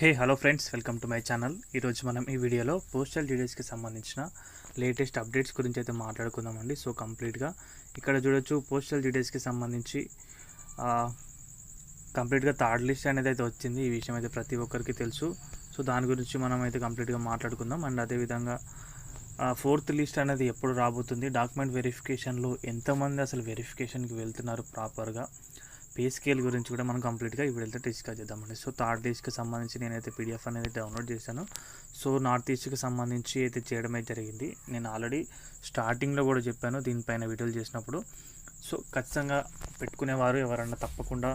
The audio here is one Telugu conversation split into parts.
Hey hello friends welcome to my channel. ఈరోజు మనం ఈ వీడియోలో పోస్టల్ డీటెయిల్స్కి సంబంధించిన లేటెస్ట్ అప్డేట్స్ గురించి అయితే మాట్లాడుకుందామండి. సో కంప్లీట్గా ఇక్కడ చూడొచ్చు పోస్టల్ డీటెయిల్స్కి సంబంధించి కంప్లీట్గా థర్డ్ లిస్ట్ అనేది అయితే వచ్చింది. ఈ విషయం అయితే ప్రతి ఒక్కరికి తెలుసు. సో దాని గురించి మనం అయితే కంప్లీట్గా మాట్లాడుకుందాం. అండ్ అదేవిధంగా ఫోర్త్ లిస్ట్ అనేది ఎప్పుడు రాబోతుంది? డాక్యుమెంట్ వెరిఫికేషన్లో ఎంతమంది అసలు వెరిఫికేషన్కి వెళ్తున్నారు ప్రాపర్గా? పే స్కేల్ గురించి కూడా మనం కంప్లీట్గా ఇప్పుడు వెళ్తే డిస్కస్ చేద్దామండి. సో థర్డ్ లిస్ట్కి సంబంధించి నేనైతే పీడిఎఫ్ అనేది డౌన్లోడ్ చేశాను. సో నార్త్ ఈస్ట్కి సంబంధించి అయితే చేయడం అయితే జరిగింది. నేను ఆల్రెడీ స్టార్టింగ్లో కూడా చెప్పాను దీనిపైన వీడియోలు చేసినప్పుడు. సో ఖచ్చితంగా పెట్టుకునేవారు ఎవరన్నా తప్పకుండా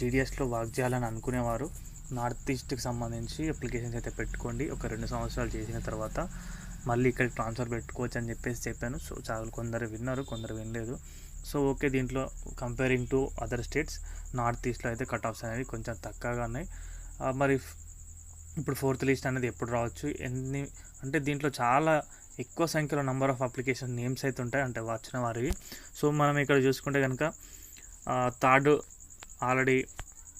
జీడిఎస్లో వర్క్ చేయాలని అనుకునేవారు. నార్త్ ఈస్ట్కి సంబంధించి అప్లికేషన్స్ అయితే పెట్టుకోండి. ఒక రెండు సంవత్సరాలు చేసిన తర్వాత మళ్ళీ ఇక్కడ ట్రాన్స్ఫర్ పెట్టుకోవచ్చు అని చెప్పేసి చెప్పాను. సో చాలా కొందరు విన్నారు కొందరు వినలేదు. సో ఓకే దీంట్లో comparing to other states north ఈస్ట్లో అయితే కట్ ఆఫ్స్ అనేవి కొంచెం తక్కువగా ఉన్నాయి. మరి ఇప్పుడు ఫోర్త్ లిస్ట్ అనేది ఎప్పుడు రావచ్చు? ఎన్ని అంటే దీంట్లో చాలా ఎక్కువ సంఖ్యలో నెంబర్ ఆఫ్ అప్లికేషన్ నేమ్స్ అయితే ఉంటాయి. అంటే వచ్చిన వారివి. సో మనం ఇక్కడ చూసుకుంటే కనుక థర్డ్ ఆల్రెడీ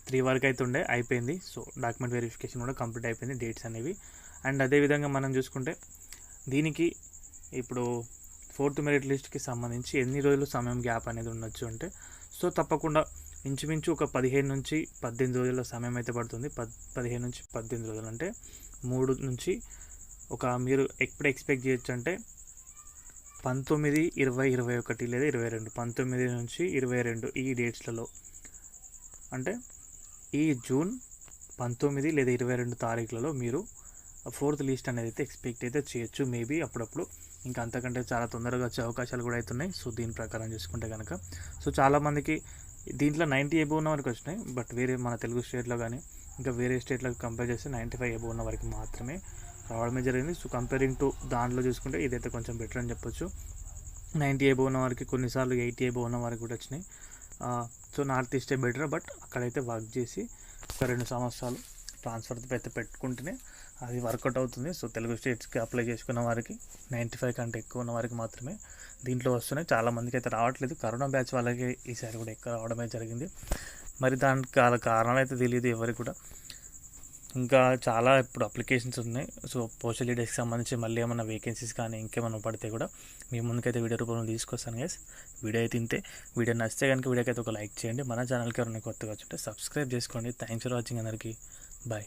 త్రీ వరకు అయితే ఉండే అయిపోయింది. సో డాక్యుమెంట్ వెరిఫికేషన్ కూడా కంప్లీట్ అయిపోయింది డేట్స్ అనేవి. అండ్ అదేవిధంగా మనం చూసుకుంటే దీనికి ఇప్పుడు ఫోర్త్ మెరిట్ లిస్ట్కి సంబంధించి ఎన్ని రోజులు సమయం గ్యాప్ అనేది ఉండొచ్చు అంటే సో తప్పకుండా ఇంచుమించు ఒక పదిహేను నుంచి పద్దెనిమిది రోజుల సమయం అయితే పడుతుంది. పద్ పదిహేను నుంచి పద్దెనిమిది రోజులు అంటే మూడు నుంచి ఒక మీరు ఎప్పుడు ఎక్స్పెక్ట్ చేయొచ్చు అంటే పంతొమ్మిది ఇరవై ఇరవై ఒకటి లేదా ఇరవై రెండు. పంతొమ్మిది నుంచి ఇరవై రెండు ఈ డేట్స్లలో. అంటే ఈ జూన్ పంతొమ్మిది లేదా ఇరవై రెండు తారీఖులలో మీరు ఫోర్త్ లిస్ట్ అనేది అయితే ఎక్స్పెక్ట్ అయితే చేయొచ్చు. మేబీ అప్పుడప్పుడు ఇంకా అంతకంటే చాలా తొందరగా వచ్చే అవకాశాలు కూడా అవుతున్నాయి సో దీని ప్రకారం చూసుకుంటే కనుక సో చాలామందికి దీంట్లో నైంటీ ఎబో ఉన్న వరకు వచ్చినాయి. బట్ వేరే మన తెలుగు స్టేట్లో కానీ ఇంకా వేరే స్టేట్లకు కంపేర్ చేస్తే నైంటీ ఫైవ్ ఎబో ఉన్న వరకు మాత్రమే రావడమే జరిగింది. సో కంపేరింగ్ టు దాంట్లో చూసుకుంటే ఇదైతే కొంచెం బెటర్ అని చెప్పొచ్చు. నైంటీ ఎబో ఉన్న వారికి కొన్నిసార్లు ఎయిటీ ఎబో ఉన్న వరకు కూడా వచ్చినాయి. సో నార్త్ ఈస్టే బెటర్. బట్ అక్కడైతే వర్క్ చేసి ఒక రెండు సంవత్సరాలు ట్రాన్స్ఫర్ అయితే పెట్టుకుంటేనే అది వర్కౌట్ అవుతుంది. సో తెలుగు స్టేట్స్కి అప్లై చేసుకున్న వారికి నైంటీ ఫైవ్ కంటే ఎక్కువ ఉన్న వారికి మాత్రమే దీంట్లో వస్తున్నాయి. చాలా మందికి అయితే రావట్లేదు. కరోనా బ్యాచ్ వాళ్ళకి ఈసారి కూడా ఎక్కువ రావడమే జరిగింది. మరి దానికి చాలా కారణాలు అయితే తెలియదు ఎవరికి కూడా. ఇంకా చాలా ఇప్పుడు అప్లికేషన్స్ ఉన్నాయి. సో పోస్టల్ డేస్కి సంబంధించి మళ్ళీ ఏమైనా వేకెన్సీస్ కానీ ఇంకేమైనా పడితే కూడా మీ ముందుకైతే వీడియో రూపంలో తీసుకొస్తాను గైస్ వీడియో అయితే ఇంతే. వీడియో నచ్చితే కనుక వీడియోకి అయితే ఒక లైక్ చేయండి. మన ఛానల్కి ఎవరైనా కొత్తగా వచ్చుంటే సబ్స్క్రైబ్ చేసుకోండి. థ్యాంక్స్ ఫర్ వాచింగ్ అందరికీ. Bye.